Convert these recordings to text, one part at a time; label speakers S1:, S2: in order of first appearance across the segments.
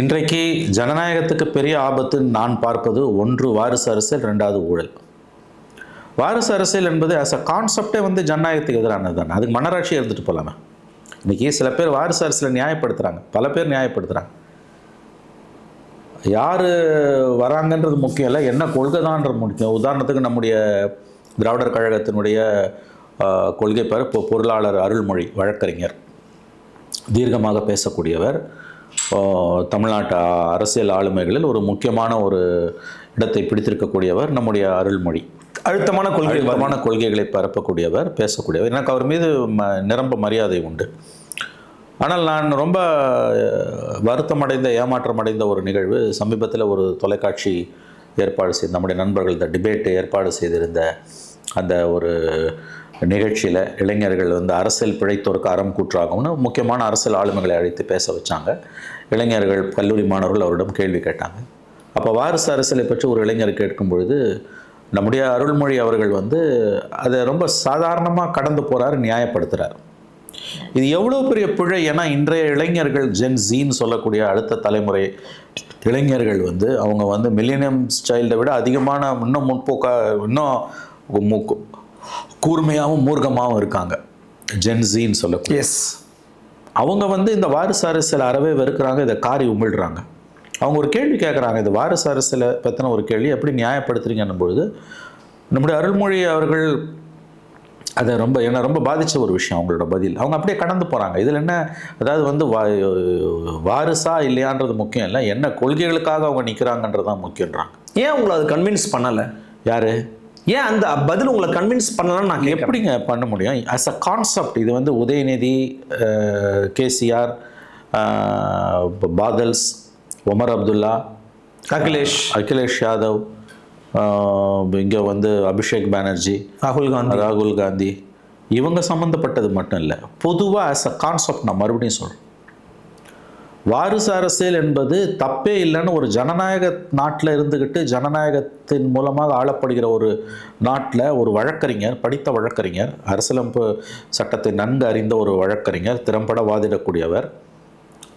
S1: இன்றைக்கு ஜனநாயகத்துக்கு பெரிய ஆபத்து நான் பார்ப்பது ஒன்று வாரிசு அரசியல் ரெண்டாவது ஊழல். வாரிசு அரசியல் என்பது ஆஸ் அ கான்செப்டே வந்து ஜனநாயகத்துக்கு எதிரானது தானே. அதுக்கு மன்னராட்சி இருந்துட்டு போகலாமே இன்றைக்கி சில பேர் வாரிசு அரசியலை நியாயப்படுத்துகிறாங்க பல பேர் நியாயப்படுத்துகிறாங்க யார் வராங்கன்றது முக்கியம் இல்லை. என்ன கொள்கை தான்ன்றது முக்கியம். உதாரணத்துக்கு நம்முடைய திராவிடர் கழகத்தினுடைய கொள்கை பேர் பொருளாளர் அருள்மொழி வழக்கறிஞர். தீர்க்கமாக பேசக்கூடியவர். தமிழ்நாட்டு அரசியல் ஆளுமைகளில் ஒரு முக்கியமான ஒரு இடத்தை பிடித்திருக்கக்கூடியவர் நம்முடைய அருள்மொழி.
S2: அழுத்தமான கொள்கை
S1: அழுத்தமான கொள்கைகளை பரப்பக்கூடியவர் பேசக்கூடியவர். எனக்கு அவர் மீது ம நிரம்ப மரியாதை உண்டு. ஆனால் நான் ரொம்ப வருத்தமடைந்த ஏமாற்றமடைந்த ஒரு நிகழ்வு. சமீபத்தில் ஒரு தொலைக்காட்சி ஏற்பாடு செய்த நம்முடைய நண்பர்கள் இந்த டிபேட் ஏற்பாடு செய்திருந்த அந்த ஒரு நிகழ்ச்சியில் இளைஞர்கள் வந்து அரசியல் பிழைத்தோருக்கு அறம் கூற்றாகும்னு முக்கியமான அரசியல் ஆளுமைகளை அழைத்து பேச வச்சாங்க. இளைஞர்கள் கல்லூரி மாணவர்கள் அவரிடம் கேள்வி கேட்டாங்க. அப்போ வாரிசு அரசியலை பற்றி ஒரு இளைஞர் கேட்கும் பொழுது நம்முடைய அருள்மொழி அவர்கள் வந்து அதை ரொம்ப சாதாரணமாக கடந்து போகிறாரு நியாயப்படுத்துகிறார் இது எவ்வளோ பெரிய பிழை ஏன்னா இன்றைய இளைஞர்கள் ஜென் ஜீன்னு சொல்லக்கூடிய அடுத்த தலைமுறை இளைஞர்கள் வந்து அவங்க வந்து மில்லினியம் ஸ்டைலை விட அதிகமான இன்னும் முன்போக்காக இன்னும் கூர்மையாகவும் மூர்க்கமாகவும் இருக்காங்க. ஜென் ஜீன்னு சொல்லக்கூடிய.
S2: எஸ்
S1: அவங்க வந்து இந்த வாரிசு அரசியல் அறவே வெறுக்கிறாங்க இதை காரி உமிழ்றாங்க. அவங்க ஒரு கேள்வி கேட்குறாங்க இந்த வாரிசு அரசியலை பற்றின ஒரு கேள்வி எப்படி நியாயப்படுத்துறீங்கன்னும் பொழுது நம்முடைய அருள்மொழி அவர்கள் அதை ரொம்ப என்னை ரொம்ப பாதித்த ஒரு விஷயம் அவங்களோட பதில். அவங்க அப்படியே கடந்து போகிறாங்க இதில் என்ன அதாவது வந்து வா வாரிசா இல்லையான்றது முக்கியம் இல்லை. என்ன கொள்கைகளுக்காக அவங்க நிற்கிறாங்கன்றது தான் முக்கியன்றாங்க.
S2: ஏன் உங்களை அது கன்வின்ஸ் பண்ணலை?
S1: யார்?
S2: ஏன் அந்த பதில் உங்களை கன்வின்ஸ் பண்ணலன்னு நான்
S1: எப்படிங்க பண்ண முடியும்? அஸ் அ கான்செப்ட் இது வந்து உதயநிதி கேசிஆர் பாதல்ஸ் ஒமர் அப்துல்லா
S2: அகிலேஷ்.
S1: அகிலேஷ் யாதவ் இங்கே வந்து அபிஷேக் பானர்ஜி
S2: ராகுல் காந்தி.
S1: ராகுல் காந்தி. இவங்க சம்மந்தப்பட்டது மட்டும் இல்லை பொதுவாக ஆஸ் அ கான்செப்ட் நான் மறுபடியும் சொல்கிறேன் வாரிசு அரசியல் என்பது தப்பே இல்லைன்னு ஒரு ஜனநாயக நாட்டில் இருந்துக்கிட்டு ஜனநாயகத்தின் மூலமாக ஆளப்படுகிற ஒரு நாட்டில் ஒரு வழக்கறிஞர் படித்த வழக்கறிஞர் அரசியலமைப்பு சட்டத்தை நன்கு அறிந்த ஒரு வழக்கறிஞர் திறம்பட வாதிடக்கூடியவர்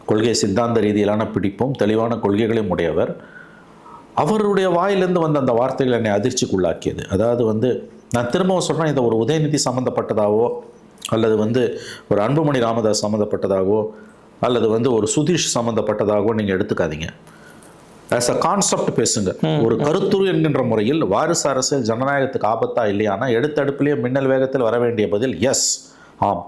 S1: கொள்கை சித்தாந்த ரீதியிலான பிடிப்பும் தெளிவான கொள்கைகளையும் உடையவர். அவருடைய வாயிலிருந்து வந்த அந்த வார்த்தைகள் என்னை அதிர்ச்சிக்குள்ளாக்கியது. அதாவது வந்து நான் திரும்பவும் சொல்கிறேன் இதை ஒரு உதயநிதி சம்மந்தப்பட்டதாகவோ அல்லது வந்து ஒரு அன்புமணி ராமதாஸ் சம்மந்தப்பட்டதாகவோ அல்லது வந்து ஒரு சுதீஷ் சம்மந்தப்பட்டதாகவோ நீங்கள் எடுத்துக்காதீங்க. ஆஸ் அ கான்செப்ட் பேசுங்க. ஒரு கருத்துரு என்கின்ற முறையில் வாரிசு அரசியல் ஜனநாயகத்துக்கு ஆபத்தா இல்லையானா எடுத்தடுப்பிலேயே மின்னல் வேகத்தில் வர வேண்டிய பதில் எஸ் ஆம்.